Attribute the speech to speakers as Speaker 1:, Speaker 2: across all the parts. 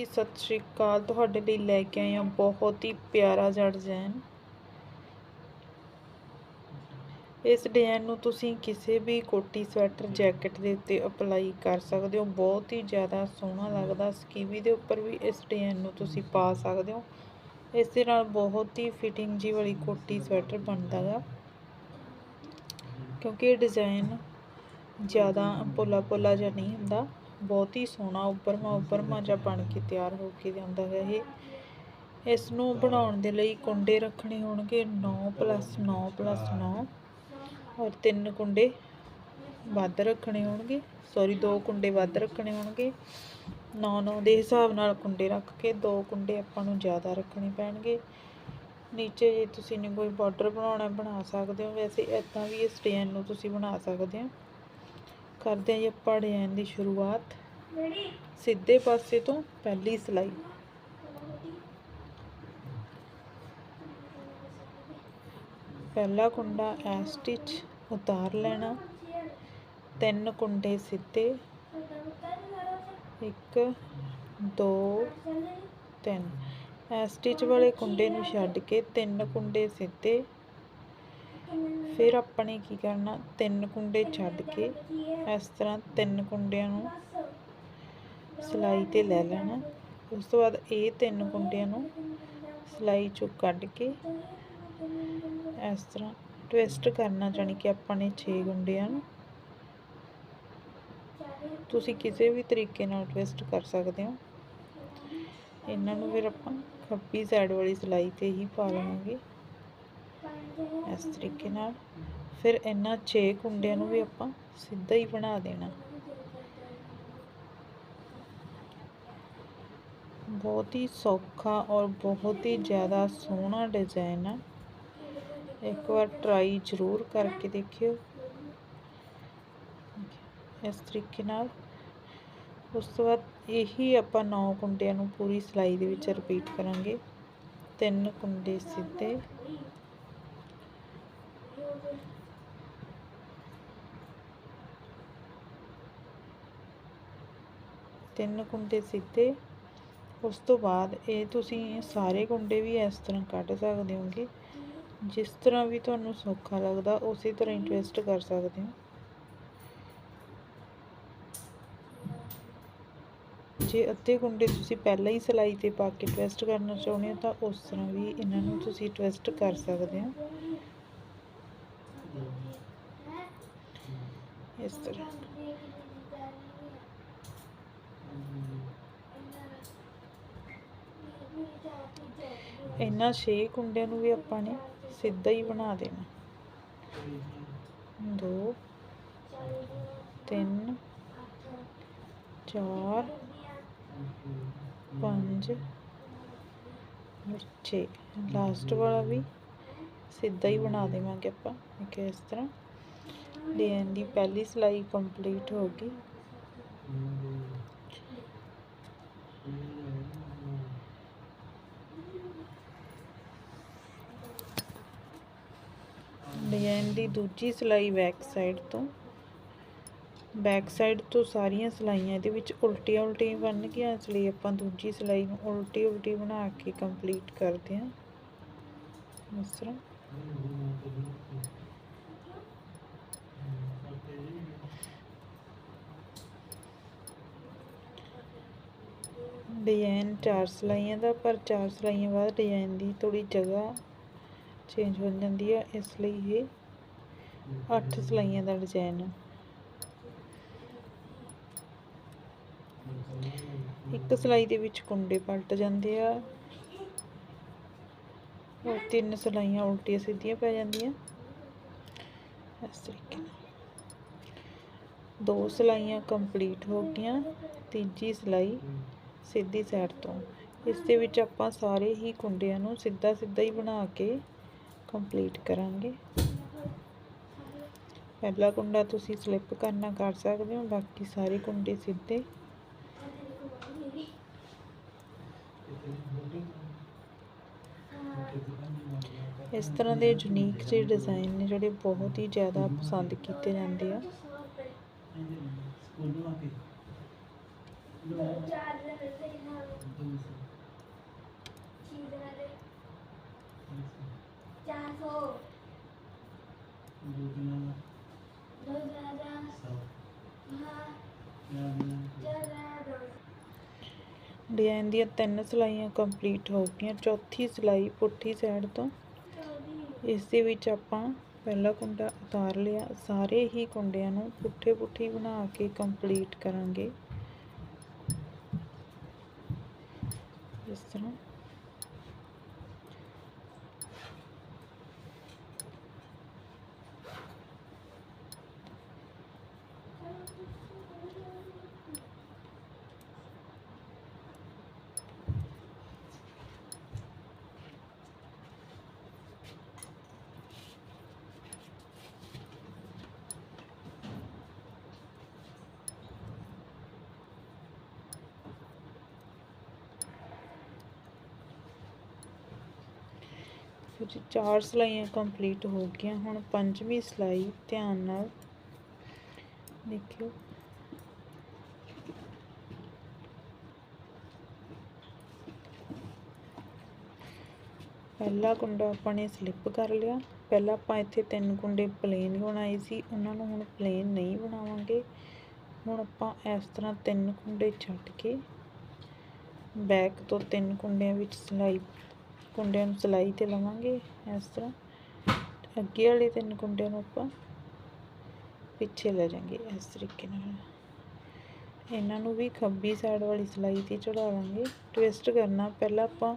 Speaker 1: ਜੀ, ਸਤਿ ਸ਼੍ਰੀ ਅਕਾਲ। ਤੁਹਾਡੇ ਲਈ ਲੈ ਕੇ ਆਏ ਹਾਂ ਬਹੁਤ ਹੀ ਪਿਆਰਾ ਜਿਹਾ ਡਿਜ਼ਾਈਨ ਇਸ ਡਿਜ਼ਾਈਨ ਨੂੰ ਤੁਸੀਂ ਕਿਸੇ ਵੀ ਕੋਟੀ ਸਵੈਟਰ ਜੈਕਟ ਦੇ ਉੱਤੇ ਅਪਲਾਈ ਕਰ ਸਕਦੇ ਹੋ। ਬਹੁਤ ਹੀ ਜ਼ਿਆਦਾ ਸੋਹਣਾ ਲੱਗਦਾ। ਸਕੀਵੀ ਦੇ ਉੱਪਰ ਵੀ ਇਸ ਡਿਜ਼ਾਈਨ ਨੂੰ ਤੁਸੀਂ ਪਾ ਸਕਦੇ ਹੋ। ਇਸ ਦੇ ਨਾਲ ਬਹੁਤ ਹੀ ਫਿਟਿੰਗ ਜੀ ਵਾਲੀ ਕੋਟੀ ਸਵੈਟਰ ਬਣਦਾ ਗਾ ਕਿਉਂਕਿ ਇਹ ਡਿਜ਼ਾਈਨ ਜ਼ਿਆਦਾ ਪੋਲਾ ਪੋਲਾ ਜਿਹਾ ਨਹੀਂ ਹੁੰਦਾ। ਬਹੁਤ ਹੀ ਸੋਹਣਾ ਉੱਪਰਮਾ ਉੱਪਰਮਾ ਜਾਂ ਬਣ ਕੇ ਤਿਆਰ ਹੋ ਕੇ ਜਾਂਦਾ ਹੈ ਇਹ। ਇਸ ਨੂੰ ਬਣਾਉਣ ਦੇ ਲਈ ਕੁੰਡੇ ਰੱਖਣੇ ਹੋਣਗੇ 9 9 9 ਔਰ ਤਿੰਨ ਕੁੰਡੇ ਵੱਧ ਰੱਖਣੇ ਹੋਣਗੇ। ਸੌਰੀ, ਦੋ ਕੁੰਡੇ ਵੱਧ ਰੱਖਣੇ ਹੋਣਗੇ। 9 9 ਦੇ ਹਿਸਾਬ ਨਾਲ ਕੁੰਡੇ ਰੱਖ ਕੇ ਦੋ ਕੁੰਡੇ ਆਪਾਂ ਨੂੰ ਜ਼ਿਆਦਾ ਰੱਖਣੇ ਪੈਣਗੇ। ਨੀਚੇ ਜੇ ਤੁਸੀਂ ਨੇ ਕੋਈ ਬਾਰਡਰ ਬਣਾਉਣਾ ਬਣਾ ਸਕਦੇ ਹੋ, ਵੈਸੇ ਇਦਾਂ ਵੀ ਇਸ ਡਿਜ਼ਾਈਨ ਨੂੰ ਤੁਸੀਂ ਬਣਾ ਸਕਦੇ ਹੋ। ਕਰਦੇ ਹਾਂ ਜੀ ਆਪਾਂ ਡਿਜ਼ਾਈਨ ਦੀ ਸ਼ੁਰੂਆਤ। ਸਿੱਧੇ ਪਾਸੇ ਤੋਂ ਪਹਿਲੀ ਸਿਲਾਈ। ਪਹਿਲਾ ਕੁੰਡਾ ਐ ਸਟਿਚ ਉਤਾਰ ਲੈਣਾ। ਤਿੰਨ ਕੁੰਡੇ ਸਿੱਧੇ। ਇੱਕ ਦੋ ਤਿੰਨ। ਐ ਸਟਿਚ ਵਾਲੇ ਕੁੰਡੇ ਨੂੰ ਛੱਡ ਕੇ ਤਿੰਨ ਕੁੰਡੇ ਸਿੱਧੇ। ਫਿਰ ਆਪਾਂ ਨੇ ਕੀ ਕਰਨਾ? ਤਿੰਨ ਕੁੰਡੇ ਛੱਡ ਕੇ ਇਸ ਤਰ੍ਹਾਂ ਤਿੰਨ ਕੁੰਡਿਆਂ ਨੂੰ ਸਿਲਾਈ ਤੇ ਲੈ ਲੈਣਾ। ਉਸ ਤੋਂ ਬਾਅਦ ਇਹ ਤਿੰਨ ਕੁੰਡਿਆਂ ਨੂੰ ਸਿਲਾਈ ਚੋਂ ਕੱਢ ਕੇ ਇਸ ਤਰ੍ਹਾਂ ਟਵਿਸਟ ਕਰਨਾ ਜਾਨੀ ਕਿ ਆਪਾਂ ਨੇ 6 ਗੁੰਡਿਆਂ ਨੂੰ। ਤੁਸੀਂ ਕਿਸੇ ਵੀ ਤਰੀਕੇ ਨਾਲ ਟਵਿਸਟ ਕਰ ਸਕਦੇ ਹੋ। ਇਹਨਾਂ ਨੂੰ ਫਿਰ ਆਪਾਂ ਖੱਬੀ ਸਾਈਡ ਵਾਲੀ ਸਿਲਾਈ ਤੇ ਹੀ ਪਾ ਲਵਾਂਗੇ। ਇਸ ਤਰੀਕੇ ਨਾਲ। ਫਿਰ ਇਹਨਾਂ 6 ਕੁੰਡਿਆਂ ਨੂੰ ਵੀ ਆਪਾਂ ਸਿੱਧਾ ਹੀ ਬਣਾ ਦੇਣਾ। ਬਹੁਤ ਹੀ ਸੌਖਾ ਔਰ ਬਹੁਤ ਹੀ ਜ਼ਿਆਦਾ ਸੋਹਣਾ ਡਿਜ਼ਾਈਨ ਆ। ਇੱਕ ਵਾਰ ਟਰਾਈ ਜ਼ਰੂਰ ਕਰਕੇ ਦੇਖਿਓ। ਇਸ ਤਰੀਕੇ ਨਾਲ। ਉਸ ਤੋਂ ਬਾਅਦ ਇਹੀ ਆਪਾਂ ਨੌ ਕੁੰਡਿਆਂ ਨੂੰ ਪੂਰੀ ਸਿਲਾਈ ਦੇ ਵਿੱਚ ਰਿਪੀਟ ਕਰਾਂਗੇ। ਤਿੰਨ ਕੁੰਡੇ ਸਿੱਧੇ। ਤਿੰਨ ਕੁੰਡੇ ਸਿੱਧੇ, ਉਸ ਤੋਂ ਬਾਅਦ ਇਹ ਤੁਸੀਂ ਸਾਰੇ ਕੁੰਡੇ ਵੀ ਇਸ ਤਰ੍ਹਾਂ ਕੱਢ ਸਕਦੇ ਹੋਗੇ। ਜਿਸ ਤਰ੍ਹਾਂ ਵੀ ਤੁਹਾਨੂੰ ਸੌਖਾ ਲੱਗਦਾ, ਉਸੇ ਤਰ੍ਹਾਂ ਹੀ ਟਵਿਸਟ ਕਰ ਸਕਦੇ ਹੋ। ਜੇ ਅੱਧੇ ਕੁੰਡੇ ਤੁਸੀਂ ਪਹਿਲਾਂ ਹੀ ਸਿਲਾਈ ਤੇ ਪਾ ਕੇ ਟਵਿਸਟ ਕਰਨਾ ਚਾਹੁੰਦੇ ਹੋ, ਤਾਂ ਉਸ ਤਰ੍ਹਾਂ ਵੀ ਇਹਨਾਂ ਨੂੰ ਤੁਸੀਂ ਟਵਿਸਟ ਕਰ ਸਕਦੇ ਹੋ। ਇਸ ਤਰ੍ਹਾਂ। ਇਹਨਾਂ 6 ਕੁੰਡਿਆਂ ਨੂੰ ਵੀ ਆਪਾਂ ਨੇ ਸਿੱਧਾ ਹੀ ਬਣਾ ਦੇਣਾ। 2 3 4 5 6 ਲਾਸਟ ਵਾਲਾ ਵੀ ਸਿੱਧਾ ਹੀ ਬਣਾ ਦੇਵਾਂਗੇ ਆਪਾਂ। ਇੱਕ ਇਸ ਤਰ੍ਹਾਂ ਡਿਜ਼ਾਈਨ ਦੀ ਪਹਿਲੀ ਸਿਲਾਈ ਕੰਪਲੀਟ ਹੋ ਗਈ। ਡਿਜ਼ਾਈਨ ਦੀ ਦੂਜੀ ਸਿਲਾਈ ਬੈਕ ਸਾਈਡ ਤੋਂ। ਬੈਕ ਸਾਈਡ ਤੋਂ ਸਾਰੀਆਂ ਸਲਾਈਆਂ ਇਹਦੇ ਵਿੱਚ ਉਲਟੀਆਂ ਉਲਟੀਆਂ ਬਣ ਗਈਆਂ ਇਸ ਲਈ ਆਪਾਂ ਦੂਜੀ ਸਿਲਾਈ ਨੂੰ ਉਲਟੀ ਉਲਟੀ ਬਣਾ ਕੇ ਕੰਪਲੀਟ ਕਰਦੇ ਹਾਂ। ਇਸ ਤਰ੍ਹਾਂ। ਡਿਜ਼ਾਈਨ ਚਾਰ ਸਲਾਈਆਂ ਦਾ, ਪਰ ਚਾਰ ਸਲਾਈਆਂ ਬਾਅਦ ਡਿਜ਼ਾਈਨ ਦੀ ਥੋੜੀ ਜਗ੍ਹਾ ਚੇਂਜ ਹੋ ਜਾਂਦੀ ਹੈ, ਇਸ ਲਈ ਇਹ 8 ਸਲਾਈਆਂ ਦਾ ਡਿਜ਼ਾਈਨ ਹੈ। ਇੱਕ ਸਲਾਈ ਦੇ ਵਿੱਚ ਕੁੰਡੇ ਪਲਟ ਜਾਂਦੇ ਆ। ਔਰ ਤਿੰਨ ਸਲਾਈਆਂ ਉਲਟੀਆਂ ਸਿੱਧੀਆਂ ਪੈ ਜਾਂਦੀਆਂ। ਇਸ ਤਰੀਕੇ ਨਾਲ। ਦੋ ਸਲਾਈਆਂ ਕੰਪਲੀਟ ਹੋ ਗਈਆਂ, ਤੀਜੀ ਸਲਾਈ ਸਿੱਧੀ ਸਾਈਡ ਤੋਂ। ਇਸ ਦੇ ਵਿੱਚ ਆਪਾਂ ਸਾਰੇ ਹੀ ਕੁੰਡਿਆਂ ਨੂੰ ਸਿੱਧਾ ਸਿੱਧਾ ਹੀ ਬਣਾ ਕੇ ਕੰਪਲੀਟ ਕਰਾਂਗੇ। ਪਹਿਲਾ ਕੁੰਡਾ ਤੁਸੀਂ ਸਲਿੱਪ ਕਰਨਾ ਕਰ ਸਕਦੇ ਹੋ, ਬਾਕੀ ਸਾਰੇ ਕੁੰਡੇ ਸਿੱਧੇ। ਇਸ ਤਰ੍ਹਾਂ ਦੇ ਯੂਨੀਕ ਜਿਹੇ ਡਿਜ਼ਾਈਨ ਨੇ ਜਿਹੜੇ ਬਹੁਤ ਹੀ ਜ਼ਿਆਦਾ ਪਸੰਦ ਕੀਤੇ ਜਾਂਦੇ ਆ। ਡਿਜ਼ਾਈਨ ਦੀਆਂ ਤਿੰਨ ਸਿਲਾਈਆਂ ਕੰਪਲੀਟ ਹੋ ਗਈਆਂ। ਚੌਥੀ ਸਿਲਾਈ ਪੁੱਠੀ ਸਾਈਡ ਤੋਂ। ਇਸ ਦੇ ਵਿੱਚ ਆਪਾਂ ਪਹਿਲਾ ਕੁੰਡਾ ਉਤਾਰ ਲਿਆ। ਸਾਰੇ ਹੀ ਕੁੰਡਿਆਂ ਨੂੰ ਪੁੱਠੇ ਪੁੱਠੀ ਬਣਾ ਕੇ ਕੰਪਲੀਟ ਕਰਾਂਗੇ। ਇਸ ਤਰ੍ਹਾਂ। ਜੀ ਚਾਰ ਸਿਲਾਈਆਂ ਕੰਪਲੀਟ ਹੋ ਗਈਆਂ। ਹੁਣ ਪੰਜਵੀਂ ਸਿਲਾਈ, ਧਿਆਨ ਨਾਲ ਦੇਖਿਓ। ਪਹਿਲਾ ਕੁੰਡਾ ਆਪਾਂ ਨੇ ਸਲਿੱਪ ਕਰ ਲਿਆ। ਪਹਿਲਾਂ ਆਪਾਂ ਇੱਥੇ ਤਿੰਨ ਕੁੰਡੇ ਪਲੇਨ ਬਣਾਏ ਸੀ। ਉਹਨਾਂ ਨੂੰ ਹੁਣ ਪਲੇਨ ਨਹੀਂ ਬਣਾਵਾਂਗੇ। ਹੁਣ ਆਪਾਂ ਇਸ ਤਰ੍ਹਾਂ ਤਿੰਨ ਕੁੰਡੇ ਛੱਡ ਕੇ ਬੈਕ ਤੋਂ ਤਿੰਨ ਕੁੰਡਿਆਂ ਵਿੱਚ ਸਿਲਾਈ ਕੁੰਡਿਆਂ ਨੂੰ ਸਿਲਾਈ ਤੇ ਲਵਾਂਗੇ ਇਸ ਤਰ੍ਹਾਂ। ਅੱਗੇ ਵਾਲੇ ਤਿੰਨ ਕੁੰਡਿਆਂ ਨੂੰ ਆਪਾਂ ਪਿੱਛੇ ਲੈ ਜਾਾਂਗੇ ਇਸ ਤਰੀਕੇ ਨਾਲ। ਇਹਨਾਂ ਨੂੰ ਵੀ ਖੱਬੀ ਸਾਈਡ ਵਾਲੀ ਸਿਲਾਈ ਤੇ ਚੜਾ ਲਾਂਗੇ। ਟਵਿਸਟ ਕਰਨਾ, ਪਹਿਲਾਂ ਆਪਾਂ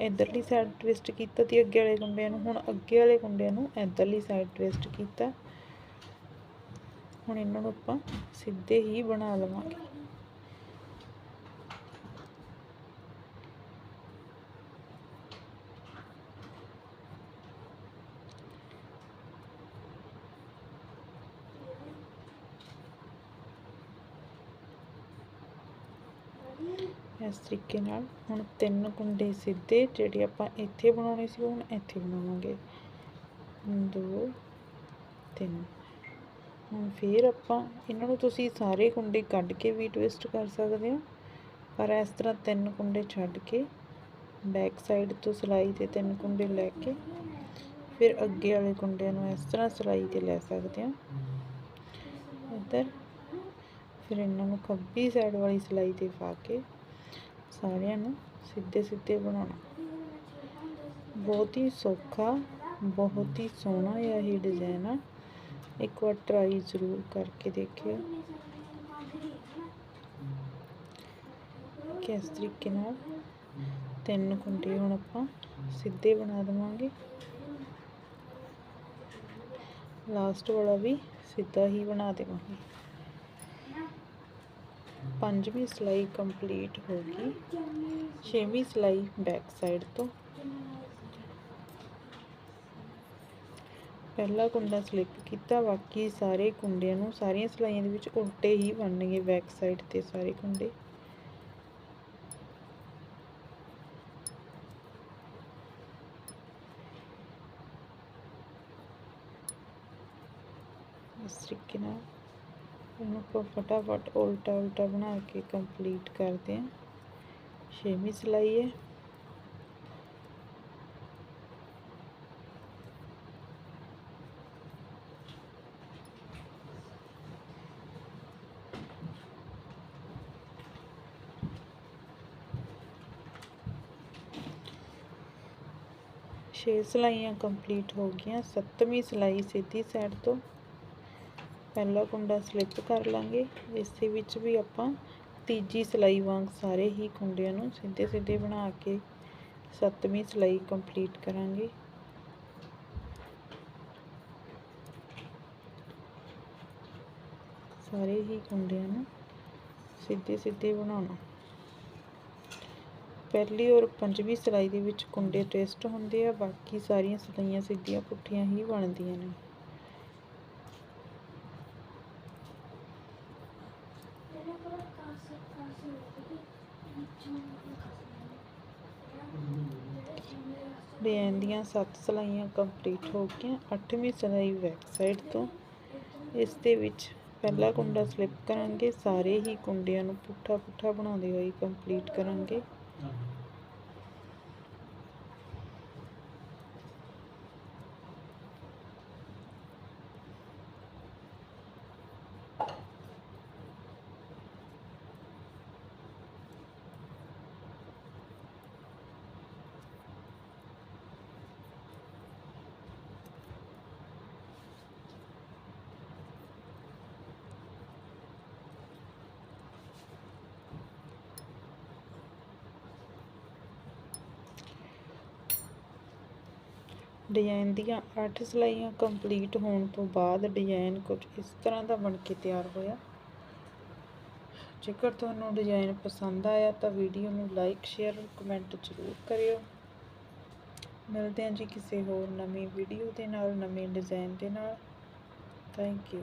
Speaker 1: ਇਧਰਲੀ ਸਾਈਡ ਟਵਿਸਟ ਕੀਤਾ ਤੇ ਅੱਗੇ ਵਾਲੇ ਕੁੰਡਿਆਂ ਨੂੰ, ਹੁਣ ਅੱਗੇ ਵਾਲੇ ਕੁੰਡਿਆਂ ਨੂੰ ਇਧਰਲੀ ਸਾਈਡ ਟਵਿਸਟ ਕੀਤਾ। ਹੁਣ ਇਹਨਾਂ ਨੂੰ ਆਪਾਂ ਸਿੱਧੇ ਹੀ ਬਣਾ ਲਵਾਂਗੇ। ਇਸ ਤਰੀਕੇ ਨਾਲ ਹੁਣ ਤਿੰਨ ਕੁੰਡੇ ਸਿੱਧੇ ਜਿਹੜੇ ਆਪਾਂ ਇੱਥੇ ਬਣਾਉਣੇ ਸੀ ਹੁਣ ਇੱਥੇ ਬਣਾਵਾਂਗੇ। ਦੋ, ਤਿੰਨ। ਹੁਣ ਫਿਰ ਆਪਾਂ ਇਹਨਾਂ ਨੂੰ ਤੁਸੀਂ ਸਾਰੇ ਕੁੰਡੇ ਕੱਢ ਕੇ ਵੀ ਟਵਿਸਟ ਕਰ ਸਕਦੇ ਹੋ। ਪਰ ਇਸ ਤਰ੍ਹਾਂ ਤਿੰਨ ਕੁੰਡੇ ਛੱਡ ਕੇ ਬੈਕ ਸਾਈਡ ਤੋਂ ਸਿਲਾਈ ਤੇ ਤਿੰਨ ਕੁੰਡੇ ਲੈ ਕੇ ਫਿਰ ਅੱਗੇ ਵਾਲੇ ਕੁੰਡਿਆਂ ਨੂੰ ਇਸ ਤਰ੍ਹਾਂ ਸਿਲਾਈ ਤੇ ਲੈ ਸਕਦੇ ਹਾਂ। ਇੱਧਰ ਫਿਰ ਇਹਨਾਂ ਨੂੰ ਖੱਬੀ ਸਾਈਡ ਵਾਲੀ ਸਿਲਾਈ ਤੇ ਪਾ ਕੇ ਸਾਰਿਆਂ ਨੂੰ ਸਿੱਧੇ ਸਿੱਧੇ ਬਣਾਉਣਾ। ਬਹੁਤ ਹੀ ਸੌਖਾ, ਬਹੁਤ ਹੀ ਸੋਹਣਾ ਜਿਹਾ ਇਹ ਡਿਜ਼ਾਈਨ ਆ। ਇੱਕ ਵਾਰ ਟਰਾਈ ਜ਼ਰੂਰ ਕਰਕੇ ਦੇਖਿਓ। ਕਿਸ ਤਰੀਕੇ ਨਾਲ? ਤਿੰਨ ਕੁੰਡੇ ਹੁਣ ਆਪਾਂ ਸਿੱਧੇ ਬਣਾ ਦੇਵਾਂਗੇ। ਲਾਸਟ ਵਾਲਾ ਵੀ ਸਿੱਧਾ ਹੀ ਬਣਾ ਦੇਵਾਂਗੇ। ਪੰਜਵੀਂ ਸਿਲਾਈ ਕੰਪਲੀਟ ਹੋ ਗਈ। ਛੇਵੀਂ ਸਿਲਾਈ ਬੈਕ ਸਾਈਡ ਤੋਂ। ਪਹਿਲਾ ਕੁੰਡਾ ਸਲਿੱਪ ਕੀਤਾ, ਬਾਕੀ ਸਾਰੇ ਕੁੰਡਿਆਂ ਨੂੰ ਸਾਰੀਆਂ ਸਿਲਾਈਆਂ ਦੇ ਵਿੱਚ ਉਲਟੇ ਹੀ ਬਣਨਗੇ ਬੈਕ ਸਾਈਡ ਤੇ ਸਾਰੇ ਕੁੰਡੇ। ਇਸ ਤਰੀਕੇ ਨਾਲ ਇਹਨੂੰ ਆਪਾਂ ਫਟਾਫਟ ਉਲਟਾ ਉਲਟਾ ਬਣਾ ਕੇ ਕੰਪਲੀਟ ਕਰਦੇ ਹਾਂ ਛੇਵੀਂ ਸਿਲਾਈ ਹੈ ਛੇ ਸਿਲਾਈਆਂ ਕੰਪਲੀਟ ਹੋ ਗਈਆਂ ਸੱਤਵੀਂ ਸਿਲਾਈ ਸਿੱਧੀ ਸਾਈਡ ਤੋਂ ਪਹਿਲਾ ਕੁੰਡਾ ਸਲਿੱਪ ਕਰ ਲਾਂਗੇ। ਇਸ ਦੇ ਵਿੱਚ ਵੀ ਆਪਾਂ ਤੀਜੀ ਸਿਲਾਈ ਵਾਂਗ ਸਾਰੇ ਹੀ ਕੁੰਡਿਆਂ ਨੂੰ ਸਿੱਧੇ ਸਿੱਧੇ ਬਣਾ ਕੇ ਸੱਤਵੀਂ ਸਿਲਾਈ ਕੰਪਲੀਟ ਕਰਾਂਗੇ। ਸਾਰੇ ਹੀ ਕੁੰਡਿਆਂ ਨੂੰ ਸਿੱਧੇ ਸਿੱਧੇ ਬਣਾਉਣਾ। ਪਹਿਲੀ ਔਰ ਪੰਜਵੀਂ ਸਿਲਾਈ ਦੇ ਵਿੱਚ ਕੁੰਡੇ ਟੇਸਟ ਹੁੰਦੇ ਆ, ਬਾਕੀ ਸਾਰੀਆਂ ਸਿਲਾਈਆਂ ਸਿੱਧੀਆਂ ਪੁੱਠੀਆਂ ਹੀ ਬਣਦੀਆਂ ਨੇ। ਡਿਜ਼ਾਈਨ ਦੀਆਂ ਸੱਤ ਸਿਲਾਈਆਂ ਕੰਪਲੀਟ ਹੋ ਗਈਆਂ। ਅੱਠਵੀਂ ਸਿਲਾਈ ਬੈਕ ਸਾਈਡ ਤੋਂ ਇਸ ਦੇ ਵਿੱਚ ਪਹਿਲਾ ਕੁੰਡਾ ਸਲਿੱਪ ਕਰਾਂਗੇ, ਸਾਰੇ ਹੀ ਕੁੰਡਿਆਂ ਨੂੰ ਪੁੱਠਾ ਪੁੱਠਾ ਬਣਾਉਂਦੇ ਹੋਏ ਕੰਪਲੀਟ ਕਰਾਂਗੇ। ਡਿਜ਼ਾਈਨ ਦੀਆਂ 8 ਸਿਲਾਈਆਂ ਕੰਪਲੀਟ ਹੋਣ ਤੋਂ ਬਾਅਦ ਡਿਜ਼ਾਈਨ ਕੁਝ ਇਸ ਤਰ੍ਹਾਂ ਦਾ ਬਣ ਕੇ ਤਿਆਰ ਹੋਇਆ। ਜੇਕਰ ਤੁਹਾਨੂੰ ਡਿਜ਼ਾਈਨ ਪਸੰਦ ਆਇਆ ਤਾਂ ਵੀਡੀਓ ਨੂੰ ਲਾਈਕ ਸ਼ੇਅਰ ਕਮੈਂਟ ਜ਼ਰੂਰ ਕਰਿਓ। ਮਿਲਦੇ ਹਾਂ ਜੀ ਕਿਸੇ ਹੋਰ ਨਵੀਂ ਵੀਡੀਓ ਦੇ ਨਾਲ, ਨਵੇਂ ਡਿਜ਼ਾਈਨ ਦੇ ਨਾਲ। Thank you